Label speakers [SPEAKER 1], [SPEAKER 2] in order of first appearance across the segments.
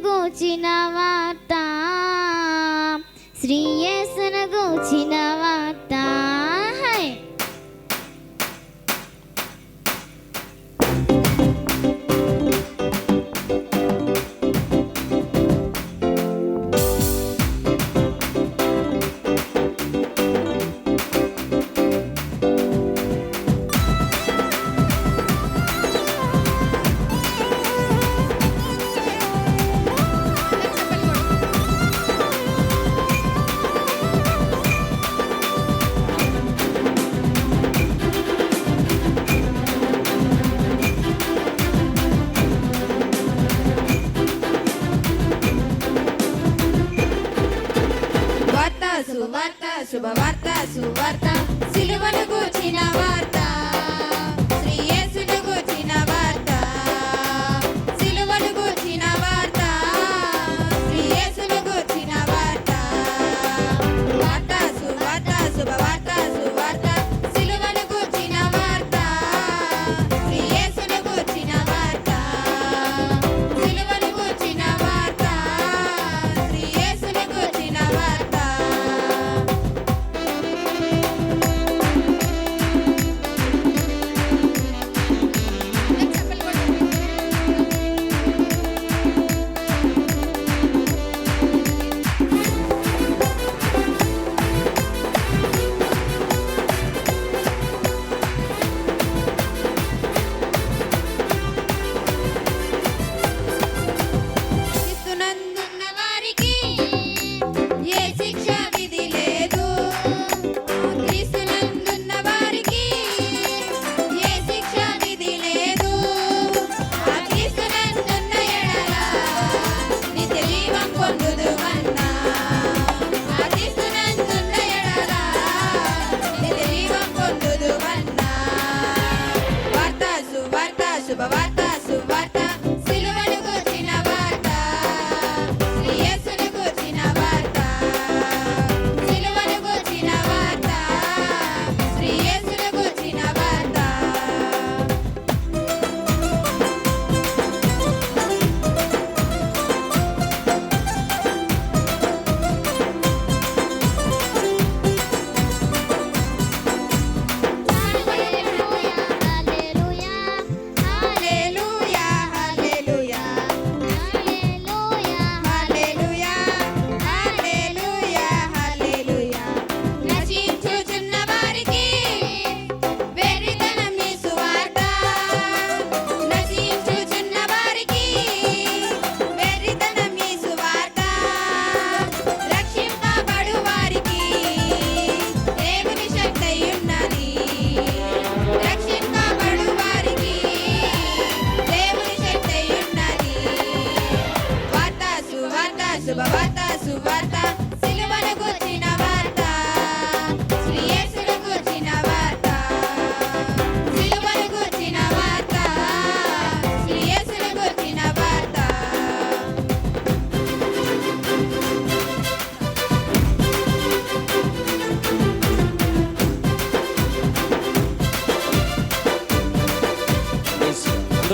[SPEAKER 1] గూచిన వార్త. శ్రీయేసును గూచిన వార్త.
[SPEAKER 2] శుభవార్త శుభవార్త శుభవార్త సిలువను కూర్చిన వార్త.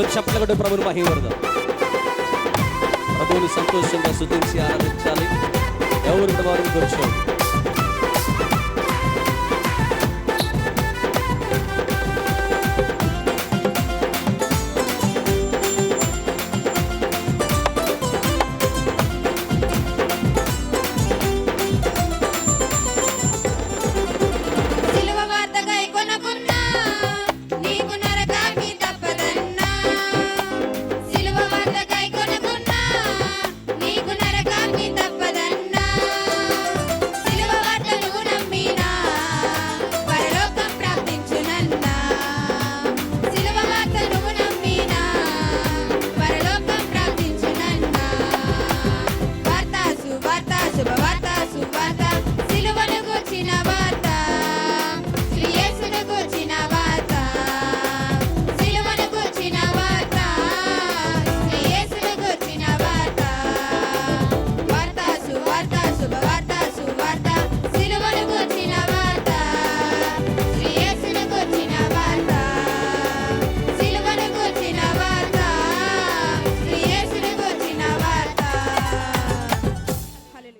[SPEAKER 3] అందరూ చెప్పలు కూడా ప్రభుని ప్రభువుని సంతోషంగా శుద్ధించి ఆరాధించాలి. ఎవరు వారిని కూర్చోండి